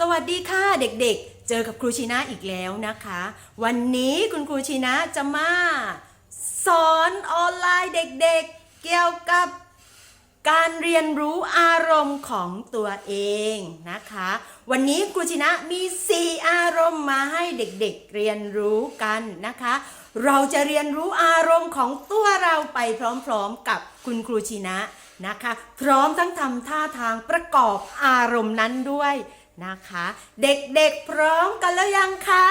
สวัสดีค่ะเด็กๆ เจอกับครูชีนะอีกแล้วนะคะ วันนี้คุณครูชีนะจะมาสอนออนไลน์เด็กๆ เกี่ยวกับการเรียนรู้อารมณ์ของตัวเองนะคะ วันนี้ครูชินะมี 4 อารมณ์มาให้เด็กๆเรียนรู้กันนะคะ เราจะเรียนรู้อารมณ์ของตัวเราไปพร้อมๆกับคุณครูชินะนะคะ พร้อมทั้งทำท่าทางประกอบอารมณ์นั้นด้วย นะคะ เด็กๆพร้อมกันแล้วยังคะ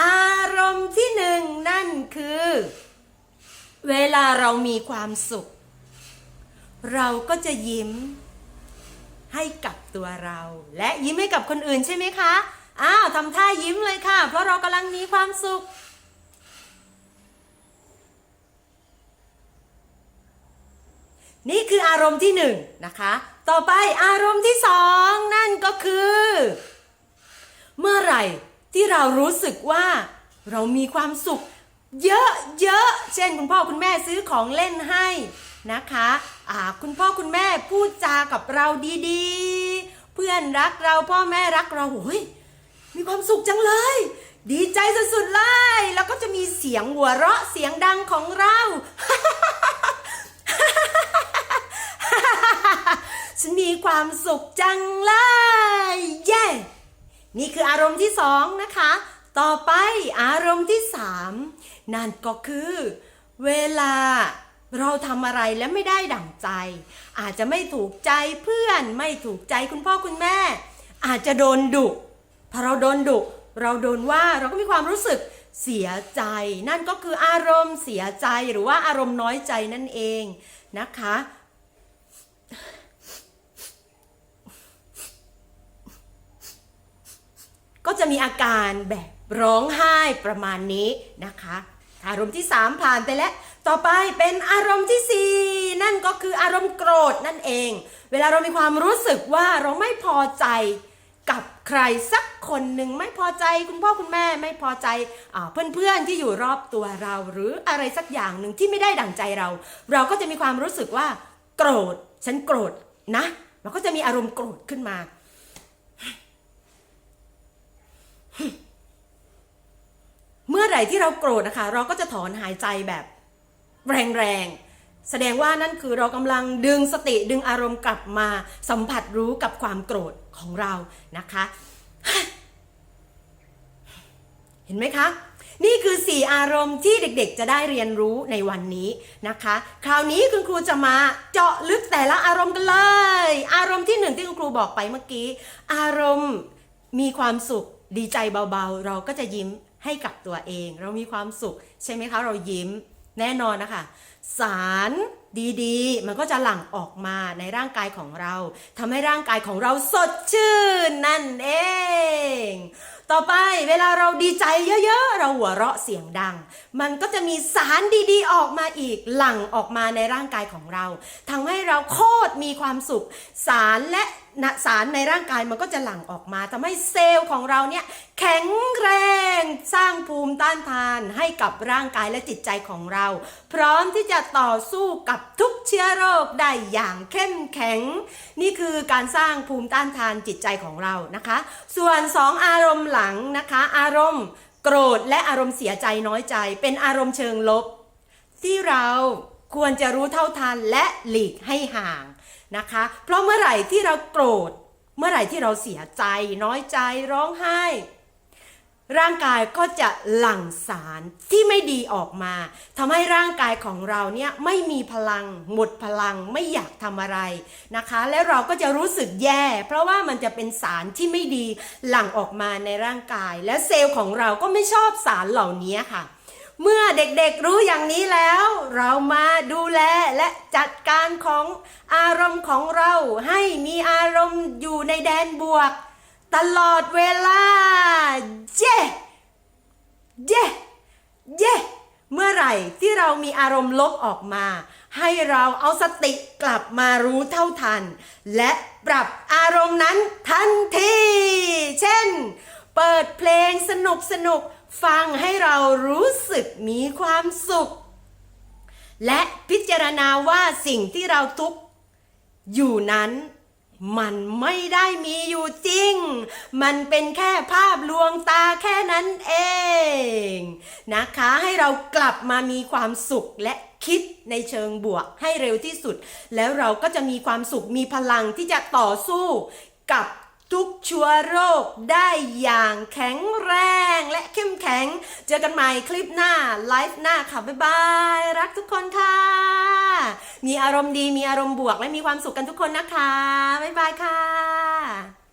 อารมณ์ที่หนึ่งนั่นคือ เวลาเรามีความสุข เราก็จะยิ้มให้กับตัวเรา และยิ้มให้กับคนอื่นใช่ไหมคะ อ้าวทำท่ายิ้มเลยค่ะ เพราะเรากำลังมีความสุข นี่คืออารมณ์ที่หนึ่งนะคะ ต่อไปอารมณ์ที่สองนั่นก็คือ เมื่อไหร่ที่เรารู้สึกว่าเรามีความสุขเยอะเยอะเช่นคุณพ่อคุณแม่ซื้อของเล่นให้นะคะอ่าคุณพ่อคุณแม่พูดจากับเราดีๆ เพื่อนรักเราพ่อแม่รักเราโอ้ยมีความสุขจังเลย ดีใจสุดๆเลย แล้วก็จะมีเสียงหัวเราะเสียงดังของเรา ฉันมีความสุขจังเลยเย้ นี่คืออารมณ์ที่สองนะคะ ต่อไปอารมณ์ที่สามนั่นก็คือ เวลาเราทำอะไรแล้วไม่ได้ดั่งใจ อาจจะไม่ถูกใจเพื่อนไม่ถูกใจคุณพ่อคุณแม่ อาจจะโดนดุพอเราโดนดุเราโดนว่าเราก็มีความรู้สึกเสียใจ นั่นก็คืออารมณ์เสียใจหรือว่าอารมณ์น้อยใจนั่นเองนะคะ ก็จะมีอาการแบบร้องไห้ประมาณนี้นะคะ อารมณ์ที่ 3 ผ่านไปแล้ว ต่อไปเป็นอารมณ์ที่ 4 นั่นก็คืออารมณ์โกรธนั่นเอง เวลาเรามีความรู้สึกว่าเราไม่พอใจกับใครสักคนหนึ่งไม่พอใจคุณพ่อคุณแม่ไม่พอใจเพื่อนๆที่อยู่รอบตัวเรา หรืออะไรสักอย่างหนึ่งที่ไม่ได้ดั่งใจเรา เราก็จะมีความรู้สึกว่า โกรธ ฉันโกรธนะเราก็จะมีอารมณ์โกรธขึ้นมา เมื่อไหร่ที่เราโกรธนะคะ เราก็จะถอนหายใจแบบแรงๆ แสดงว่านั่นคือเรากำลังดึงสติดึงอารมณ์กลับมาสัมผัสรู้กับความโกรธของเรานะคะ เห็นไหมคะ นี่คือ 4 อารมณ์ที่เด็กๆ จะได้เรียนรู้ในวันนี้นะคะ คราวนี้คุณครูจะมาเจาะลึกแต่ละอารมณ์กันเลย อารมณ์ที่หนึ่งที่คุณครูบอกไปเมื่อกี้ อารมณ์มีความสุข ดีใจเบาๆ เราก็จะยิ้มให้กับตัวเอง เรามีความสุขใช่ไหมคะ เรายิ้มแน่นอนนะคะ สารดีๆ มันก็จะหลั่งออกมาในร่างกายของเราทำให้ร่างกายของเราสดชื่นนั่นเอง ต่อไปเวลาเราดีใจเยอะๆ เราหัวเราะเสียงดัง มันก็จะมีสารดีๆ ออกมาอีกหลั่งออกมาในร่างกายของเราทำให้เราโคตร มีความสุข สารและนะสารในร่างกายมันก็จะหลั่งออกมาทำให้เซลล์ของเราเนี่ยแข็งแรงสร้างภูมิต้านทานให้กับร่างกายและจิตใจของเรา พร้อมที่จะต่อสู้กับทุกเชื้อโรคได้อย่างเข้มแข็ง นี่คือการสร้างภูมิต้านทานจิตใจของเรานะคะ ส่วนสองอารมณ์หลังนะคะ อารมณ์โกรธและอารมณ์เสียใจน้อยใจ เป็นอารมณ์เชิงลบ ที่เราควรจะรู้เท่าทันและหลีกให้ห่าง นะคะ เพราะเมื่อไหร่ที่เราโกรธ เมื่อไหร่ที่เราเสียใจ น้อยใจร้องไห้ ร่างกายก็จะหลั่งสารที่ไม่ดีออกมาทำให้ร่างกายของเราเนี่ยไม่มีพลัง หมดพลังไม่อยากทำอะไรนะคะ และเราก็จะรู้สึกแย่ เพราะว่ามันจะเป็นสารที่ไม่ดีหลั่งออกมาในร่างกาย และเซลล์ของเราก็ไม่ชอบสารเหล่านี้ค่ะ เมื่อเด็กๆรู้อย่างนี้แล้ว เรามาดูแลและจัดการของอารมณ์ของเราให้มีอารมณ์อยู่ในแดนบวก ตลอดเวลา เย้เย้เย้เมื่อไหร่ที่เรามีอารมณ์ลบออกมา ให้เราเอาสติกลับมารู้เท่าทัน และปรับอารมณ์นั้นทันที เช่น เปิดเพลงสนุกสนุก ฟังให้เรารู้สึกมีความสุข และพิจารณาว่าสิ่งที่เราทุกข์อยู่นั้นมันไม่ได้มีอยู่จริง มันเป็นแค่ภาพลวงตาแค่นั้นเอง นะคะให้เรากลับมามีความสุขและคิดในเชิงบวกให้เร็วที่สุด แล้วเราก็จะมีความสุขมีพลังที่จะต่อสู้กับ ทุกชื้อโรคได้อย่างแข็งแรงและเข้มแข็ง เจอกันใหม่คลิปหน้า ไลฟ์หน้าค่ะ บ๊ายบาย รักทุกคนค่ะ มีอารมณ์ดีมีอารมณ์บวกและมีความสุขกันทุกคนนะคะ บ๊ายบายค่ะ